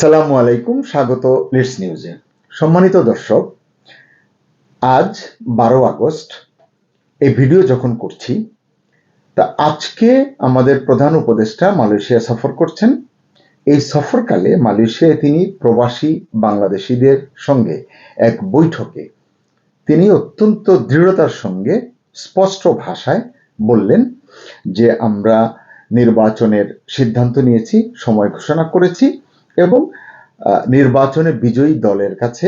আসসালামু আলাইকুম, স্বাগত লিডস নিউজে সম্মানিত দর্শক, আজ বারো আগস্ট, এই ভিডিও যখন করছি, তা আজকে আমাদের প্রধান উপদেষ্টা মালয়েশিয়া সফর করছেন। এই সফরকালে মালয়েশিয়ায় তিনি প্রবাসী বাংলাদেশিদের সঙ্গে এক বৈঠকে। তিনি অত্যন্ত দৃঢ়তার সঙ্গে স্পষ্ট ভাষায় বললেন যে আমরা নির্বাচনের সিদ্ধান্ত নিয়েছি, সময় ঘোষণা করেছি। এবং নির্বাচনে বিজয়ী দলের কাছে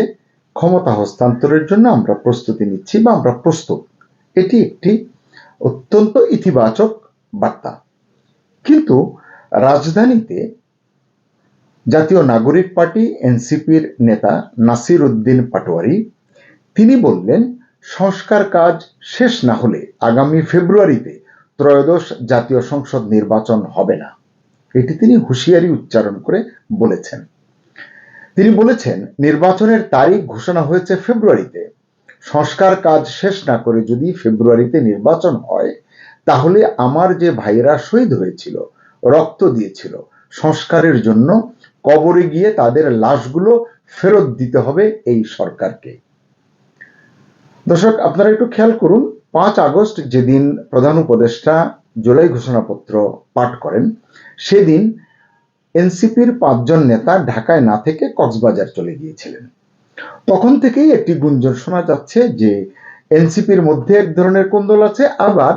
ক্ষমতা হস্তান্তরের জন্য আমরা প্রস্তুতি নিচ্ছি বা আমরা প্রস্তুত। এটি একটি অত্যন্ত ইতিবাচক বার্তা। কিন্তু রাজধানীতে জাতীয় নাগরিক পার্টি এনসিপির নেতা নাসির উদ্দিন পাটোয়ারি, তিনি বললেন, সংস্কার কাজ শেষ না হলে আগামী ফেব্রুয়ারিতে ত্রয়োদশ জাতীয় সংসদ নির্বাচন হবে না। এটি তিনি হুঁশিয়ারি উচ্চারণ করে বলেছেন। তিনি বলেছেন, নির্বাচনের তারিখ ঘোষণা হয়েছে ফেব্রুয়ারিতে। সংস্কার কাজ শেষ না করে যদি ফেব্রুয়ারিতে নির্বাচন হয়, তাহলে আমার যে ভাইয়েরা শহীদ হয়েছিল, রক্ত দিয়েছিল, সংস্কারের জন্য কবরে গিয়ে তাদের লাশগুলো ফেরত দিতে হবে এই সরকারকে। দর্শক, আপনারা একটু খেয়াল করুন, পাঁচ আগস্ট যেদিন প্রধান উপদেষ্টা জুলাই ঘোষণাপত্র পাঠ করেন। সেদিন এনসিপির পাঁচজন নেতা ঢাকায় না থেকে কক্সবাজার চলে গিয়েছিলেন। তখন থেকেই একটি গুঞ্জন শোনা যাচ্ছে যে এনসিপির মধ্যে এক ধরনের কোন্দল আছে, আবার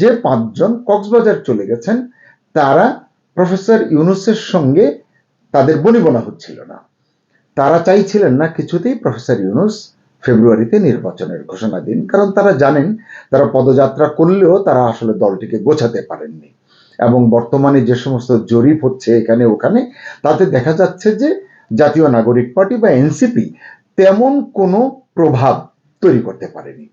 যে পাঁচজন কক্সবাজার চলে গেছেন, তারা প্রফেসর ইউনুসের সঙ্গে তাদের বনিবনা হচ্ছিল না। তারা চাইছিলেন না কিছুতেই প্রফেসর ইউনুস ফেব্রুয়ারিতে নির্বাচনের ঘোষণা দিন, কারণ তারা জানেন তারা পদযাত্রা করলেও তারা আসলে দলটিকে গোছাতে পারেননি। এবং বর্তমানে যে সমস্ত জরিপ হচ্ছে এখানে ওখানে, তাতে দেখা যাচ্ছে যে জাতীয় নাগরিক পার্টি বা এনসিপি তেমন কোনো প্রভাব তৈরি করতে পারেনি।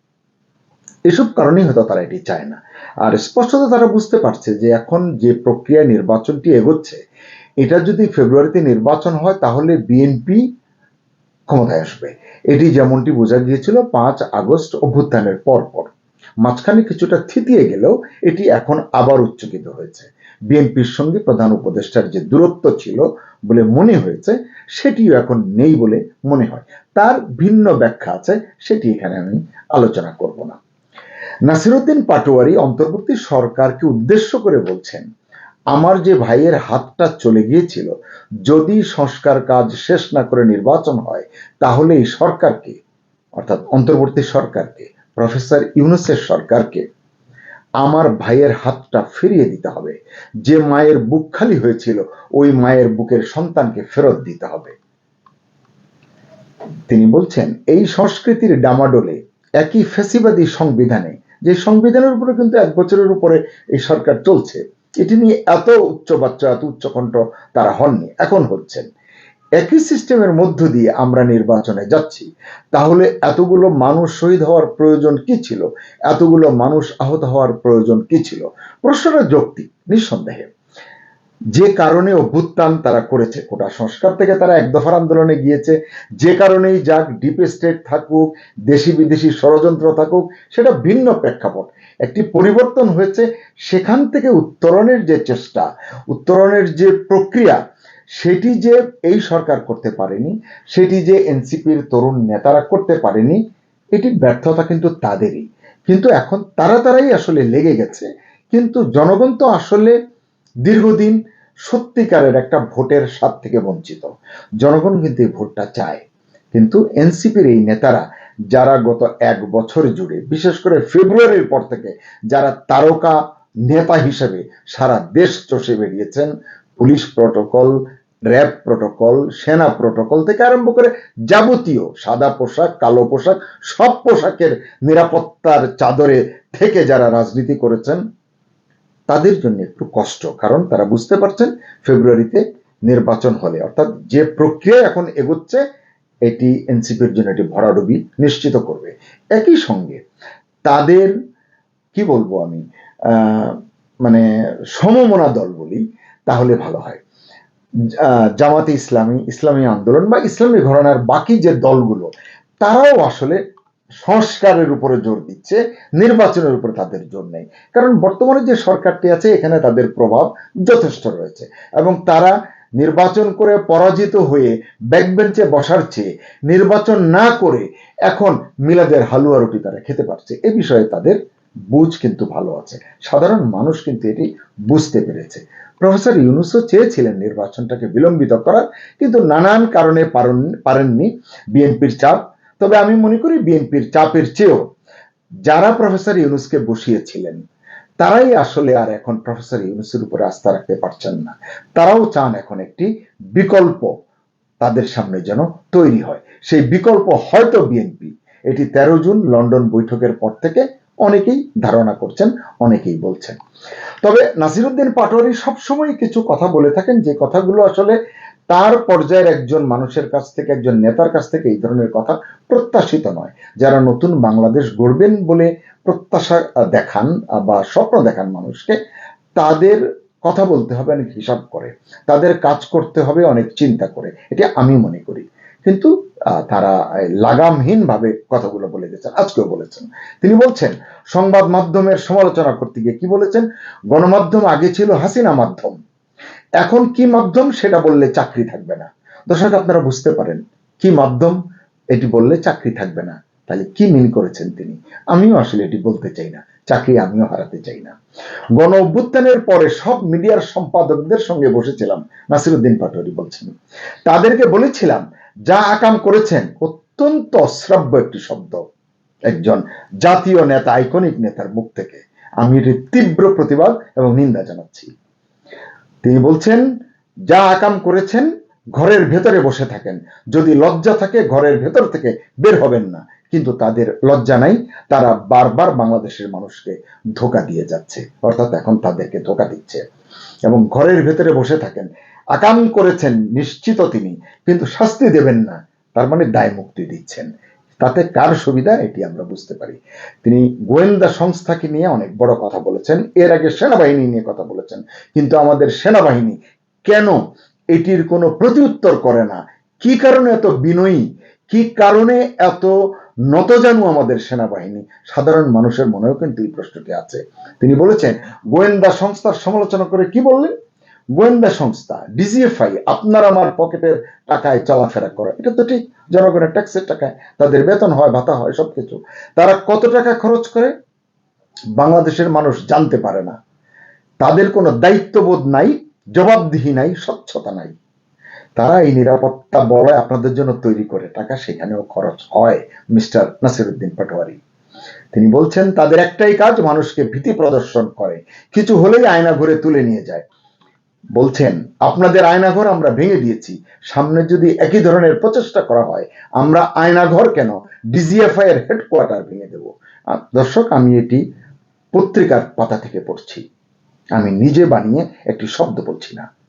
এসব কারণেই হয়তো তারা এটি চায় না। আর স্পষ্টত তারা বুঝতে পারছে যে এখন যে প্রক্রিয়া নির্বাচনটি এগোচ্ছে, এটা যদি ফেব্রুয়ারিতে নির্বাচন হয় তাহলে বিএনপি ক্ষমতায় আসবে। এটি যেমনটি বোঝা গিয়েছিল পাঁচ আগস্ট অভ্যুত্থানের পর পর মাঝখানে কিছুটা থিতিয়ে গেলেও এটি এখন আবার উচ্চকিত হয়েছে। বিএনপির সঙ্গে প্রধান উপদেষ্টার যে দূরত্ব ছিল বলে মনে হয়েছে, সেটিও এখন নেই বলে মনে হয়। তার ভিন্ন ব্যাখ্যা আছে, সেটি এখানে আমি আলোচনা করব না। নাসিরুদ্দিন পাটোয়ারি অন্তর্বর্তী সরকারকে উদ্দেশ্য করে বলছেন, আমার যে ভাইয়ের হাতটা চলে গিয়েছিল, যদি সংস্কার কাজ শেষ না করে নির্বাচন হয়, তাহলে এই সরকারকে, অর্থাৎ অন্তর্বর্তী সরকারকে প্রফেসর ইউনুসের সরকারকে আমার ভাইয়ের হাতটা ফিরিয়ে দিতে হবে। যে মায়ের বুক খালি হয়েছিল, ওই মায়ের বুকের সন্তানকে ফেরত দিতে হবে। তিনি বলছেন, এই সংস্কৃতির ডামাডোলে একই ফেসিবাদী সংবিধানে, যে সংবিধানের উপরে কিন্তু এক বছরের উপরে এই সরকার চলছে, এটি নিয়ে এত উচ্চ বাচ্চা এত উচ্চকণ্ঠ তারা হননি, এখন হচ্ছেন। একই সিস্টেমের মধ্য দিয়ে আমরা নির্বাচনে যাচ্ছি। তাহলে এতগুলো মানুষ শহীদ হওয়ার প্রয়োজন কি ছিল? এতগুলো মানুষ আহত হওয়ার প্রয়োজন কি ছিল? প্রশ্নটা যৌক্তিক, নিঃসন্দেহে। যে কারণে অভ্যুত্থান তারা করেছে, কোটা সংস্কার থেকে তারা এক দফার আন্দোলনে গিয়েছে। যে কারণেই যাক ডিপ স্টেট থাকুক, দেশি বিদেশি ষড়যন্ত্র থাকুক, সেটা ভিন্ন প্রেক্ষাপট। একটি পরিবর্তন হয়েছে, সেখান থেকে উত্তরণের যে চেষ্টা, উত্তরণের যে প্রক্রিয়া সেটি যে এই সরকার করতে পারেনি, সেটি যে এনসিপির তরুণ নেতারা করতে পারেনি এটি ব্যর্থতা কিন্তু তাদেরই। কিন্তু এখন তারা তারাই আসলে লেগে গেছে। কিন্তু জনগণ তো আসলে দীর্ঘদিন সত্যিকারের একটা ভোটের স্বাদ থেকে বঞ্চিত। জনগণ কিন্তু এই ভোটটা চায়। কিন্তু এনসিপির এই নেতারা, যারা গত এক বছর জুড়ে, বিশেষ করে ফেব্রুয়ারির পর থেকে, যারা তারকা নেতা হিসেবে সারা দেশ চষে বেরিয়েছেন পুলিশ প্রটোকল র্যাব প্রটোকল সেনা প্রটোকল থেকে আরম্ভ করে যাবতীয় সাদা পোশাক, কালো পোশাক, সব পোশাকের নিরাপত্তার চাদরে থেকে যারা রাজনীতি করেছেন, তাদের জন্য একটু কষ্ট। কারণ তারা বুঝতে পারছেন ফেব্রুয়ারিতে নির্বাচন হলে। অর্থাৎ যে প্রক্রিয়া এখন এগোচ্ছে, এটি এনসিপির জন্য এটি ভরাডুবি নিশ্চিত করবে। একই সঙ্গে তাদের, কি বলব আমি মানে সমমনা দল বলি তাহলে ভালো হয়। জামাতে ইসলামী ইসলামী আন্দোলন বা ইসলামী ঘরানার বাকি যে দলগুলো, তারাও আসলে সংস্কারের উপরে জোর দিচ্ছে, নির্বাচনের উপরে তাদের জোর নেই। কারণ বর্তমানে যে সরকারটি আছে, এখানে তাদের প্রভাব যথেষ্ট রয়েছে এবং তারা নির্বাচন করে পরাজিত হয়ে ব্যাকবেঞ্চে বসার চেয়ে নির্বাচন না করে এখন মিলাদের হালুয়া রুটি তারা খেতে পারছে। এ বিষয়ে তাদের বুঝ কিন্তু ভালো আছে। সাধারণ মানুষ কিন্তু এটি বুঝতে পেরেছে। প্রফেসর ইউনুসও চেয়েছিলেন নির্বাচনটাকে বিলম্বিত করার, কিন্তু নানান কারণে পারেন- পারেননি বিএনপির চাপ। তবে আমি মনে করি বিএনপির চাপের চেয়েও যারা প্রফেসর ইউনুসকে বসিয়েছিলেন, তারাই আসলে আর এখন প্রফেসর ইউনুসের উপরে আস্থা রাখতে পারছেন না। তারাও চান এখন একটি বিকল্প তাদের সামনে যেন তৈরি হয়। সেই বিকল্প হয়তো বিএনপি। এটি তেরো জুন লন্ডন বৈঠকের পর থেকে অনেকেই ধারণা করছেন, অনেকেই বলছেন। তবে নাসিরুদ্দিন পাটোয়ারি সবসময় কিছু কথা বলে থাকেন, যে কথাগুলো আসলে তার পর্যায়ের একজন মানুষের কাছ থেকে, একজন নেতার কাছ থেকে এই ধরনের কথা প্রত্যাশিত নয়। যারা নতুন বাংলাদেশ গড়বেন বলে প্রত্যাশা দেখান বা স্বপ্ন দেখান মানুষকে, তাদের কথা বলতে হবে, অনেক হিসাব করে। তাদের কাজ করতে হবে, অনেক চিন্তা করে। এটা আমি মনে করি। কিন্তু তারা লাগামহীন ভাবে কথাগুলো বলে গেছেন, আজকেও বলেছেন। তিনি বলছেন, সংবাদ মাধ্যমের সমালোচনা করতে গিয়ে কি বলেছেন? গণমাধ্যম আগে ছিল হাসিনা মাধ্যম। এখন কি মাধ্যম? সেটা বললে চাকরি থাকবে না। দর্শক, আপনারা বুঝতে পারেন, কি মাধ্যম? এটি বললে চাকরি থাকবে না। তাহলে কি মিন করেছেন তিনি? আমিও আসলে এটি বলতে চাই না। চাকরি আমিও হারাতে চাই না। গণ অভ্যুত্থানের পরে সব মিডিয়ার সম্পাদকদের সঙ্গে বসেছিলাম, নাসিরুদ্দিন পাটোয়ারি বলছেন। তাদেরকে বলেছিলাম, যা আকাম করেছেন অত্যন্ত অশ্রাব্য একটি শব্দ। একজন জাতীয় নেতা, আইকনিক নেতার মুখ থেকে। আমি এটির তীব্র প্রতিবাদ এবং নিন্দা জানাচ্ছি। তিনি বলছেন, যা আকাম করেছেন ঘরের ভেতরে বসে থাকেন। যদি লজ্জা থাকে, ঘরের ভেতর থেকে বের হবেন না। কিন্তু তাদের লজ্জা নাই, তারা বারবার বাংলাদেশের মানুষকে ধোকা দিয়ে যাচ্ছে, অর্থাৎ এখন তাদেরকে ধোকা দিচ্ছে। এবং ঘরের ভেতরে বসে থাকেন, আকাম করেছেন নিশ্চিত তিনি, কিন্তু শাস্তি দেবেন না, তার মানে দায় মুক্তি দিচ্ছেন। তাতে কার সুবিধা এটি আমরা বুঝতে পারি। তিনি গোয়েন্দা সংস্থাকে নিয়ে অনেক বড় কথা বলেছেন, এর আগে সেনাবাহিনী নিয়ে কথা বলেছেন, কিন্তু আমাদের সেনাবাহিনী কেন এটির কোনো প্রতিউত্তর করে না? কি কারণে এত বিনয়ী? কি কারণে এত নতজানু আমাদের সেনাবাহিনী। সাধারণ মানুষের মনেও কিন্তু এই প্রশ্নটি আছে। তিনি বলেছেন, গোয়েন্দা সংস্থার সমালোচনা করে কি বললেন? গোয়েন্দা সংস্থা ডিজিএফআই আপনার আমার পকেটের টাকায় চলাফেরা করে। এটা তো ঠিক, জনগণের ট্যাক্সের টাকায়, তাদের বেতন হয়, ভাতা হয়, সবকিছু। তারা কত টাকা খরচ করে? বাংলাদেশের মানুষ জানতে পারে না। তাদের কোনো দায়িত্ববোধ নাই, জবাবদিহি নাই, স্বচ্ছতা নাই। তারা এই নিরাপত্তা বলয় আপনাদের জন্য তৈরি করে। টাকা সেখানেও খরচ হয়, মিস্টার নাসিরুদ্দিন পাটোয়ারি। তিনি বলছেন, তাদের একটাই কাজ, মানুষকে ভীতি প্রদর্শন করে। কিছু হলেই আয়না ঘুরে তুলে নিয়ে যায়। বলছেন, আপনাদের আয়নাঘর আমরা ভেঙে দিয়েছি। সামনে যদি একই ধরনের প্রচেষ্টা করা হয়, আমরা আয়নাঘর কেন? ডিজিএফআই এর হেডকোয়ার্টার ভেঙে দেব। দর্শক, আমি এটি পত্রিকার পাতা থেকে পড়ছি। আমি নিজে বানিয়ে একটি শব্দ বলছি না।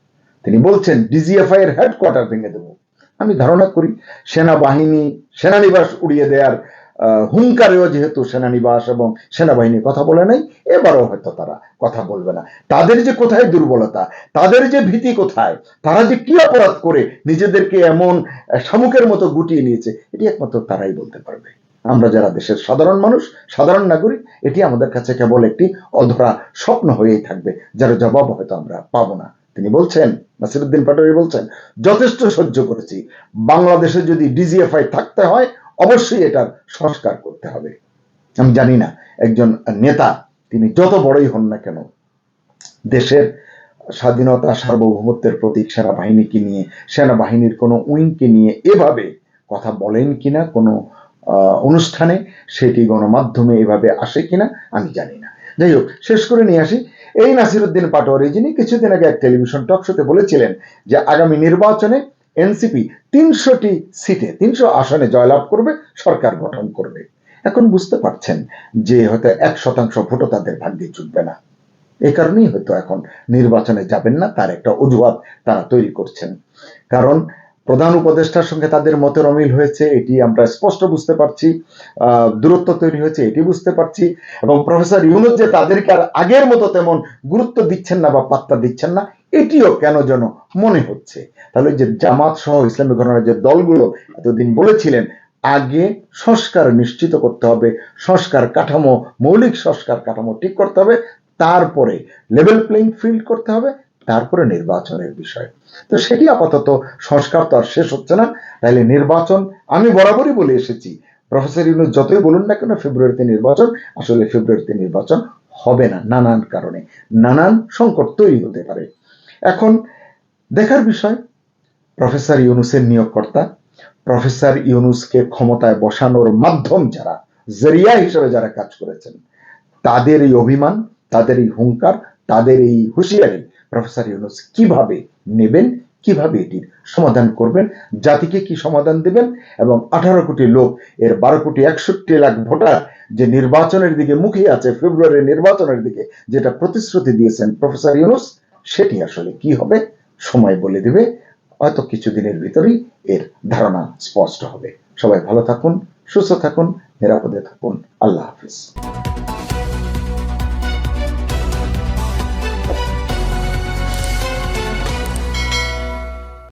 তিনি বলছেন ডিজিএফআই এর হেডকোয়ার্টার ভেঙে দেব। আমি ধারণা করি, সেনাবাহিনী, সেনানিবাস উড়িয়ে দেওয়ার হুঙ্কারেও যেহেতু সেনানিবাস এবং সেনাবাহিনী কথা বলে নাই, এবারও হয়তো তারা কথা বলবে না। তাদের যে কোথায় দুর্বলতা, তাদের যে ভীতি কোথায়, তারা যে কি অপরাধ করে নিজেদেরকে এমন শামুকের মতো গুটিয়ে নিয়েছে, এটি একমাত্র তারাই বলতে পারবে। আমরা যারা দেশের সাধারণ মানুষ, সাধারণ নাগরিক, এটি আমাদের কাছে কেবল একটি অধরা স্বপ্ন হয়েই থাকবে, যার জবাব হয়তো আমরা পাবো না। তিনি বলছেন, নাসিরুদ্দিন পাটোয়ারি বলছেন, যথেষ্ট সহ্য করেছি। বাংলাদেশে যদি ডিজিএফআই থাকতে হয়, অবশ্যই এটার সংস্কার করতে হবে। আমি জানি না, একজন নেতা, তিনি যত বড়ই হন না কেন, দেশের স্বাধীনতা, সার্বভৌমত্বের প্রতীক সেনাবাহিনীকে নিয়ে, সেনাবাহিনীর কোনো উইংকে নিয়ে এভাবে কথা বলেন কিনা, কোনো অনুষ্ঠানে সেটি গণমাধ্যমে এভাবে আসে কিনা, আমি জানি না। যাই হোক, শেষ করে নিয়ে আসি। এই নাসিরুদ্দিন পাটোয়ারি যিনি কিছুদিন আগে এক টেলিভিশন টক শোতে বলেছিলেন যে আগামী নির্বাচনে এনসিপি তিনশোটি সিটে, তিনশো আসনে জয়লাভ করবে, সরকার গঠন করবে। এখন বুঝতে পারছেন যে হয়তো এক শতাংশ ভোটও তাদের ভাগ্যে জুটবে না। এ কারণেই হয়তো এখন নির্বাচনে যাবেন না, তার একটা অজুহাত তারা তৈরি করছেন। কারণ প্রধান উপদেষ্টার সঙ্গে তাদের মতের অমিল হয়েছে, এটি আমরা স্পষ্ট বুঝতে পারছি দূরত্ব তৈরি হয়েছে, এটি বুঝতে পারছি। এবং প্রফেসর ইউনুস যে তাদেরকে আর আগের মতো তেমন গুরুত্ব দিচ্ছেন না বা পাত্তা দিচ্ছেন না, এটিও কেন যেন মনে হচ্ছে? তাহলে যে জামাত সহ ইসলামী ঘটনার যে দলগুলো এতদিন বলেছিলেন, আগে সংস্কার নিশ্চিত করতে হবে, সংস্কার কাঠামো, মৌলিক সংস্কার কাঠামো ঠিক করতে হবে, তারপরে লেভেল প্লেইং ফিল্ড করতে হবে তারপরে নির্বাচনের বিষয়। তো সেটি আপাতত সংস্কার তো আর শেষ হচ্ছে না তাহলে নির্বাচন আমি বরাবরই বলে এসেছি। প্রফেসর ইউনুস যতই বলুন না কেন, ফেব্রুয়ারিতে নির্বাচন, আসলে ফেব্রুয়ারিতে নির্বাচন হবে না, নানান কারণে। নানান সংকট তৈরি হতে পারে। এখন দেখার বিষয়, প্রফেসর ইউনুসের নিয়োগকর্তা, প্রফেসর ইউনুসকে ক্ষমতায় বসানোর মাধ্যম যারা, জরিয়া হিসেবে যারা কাজ করেছেন, তাদের এই অভিমান, তাদের এই হুঙ্কার তাদের এই হুঁশিয়ারি প্রফেসর ইউনুস, কীভাবে নেবেন, কীভাবে এটির সমাধান করবেন, জাতিকে কি সমাধান দেবেন এবং আঠারো কোটি লোক, এর বারো কোটি একষট্টি লাখ ভোটার যে নির্বাচনের দিকে মুখিয়ে আছে ফেব্রুয়ারি নির্বাচনের দিকে যেটা প্রতিশ্রুতি দিয়েছেন প্রফেসর ইউনুস, সেটি আসলে কি হবে? সময় বলে দেবে। হয়তো কিছুদিনের ভিতরেই এর ধারণা স্পষ্ট হবে। সবাই ভালো থাকুন, সুস্থ থাকুন, নিরাপদে থাকুন। আল্লাহ হাফিজ।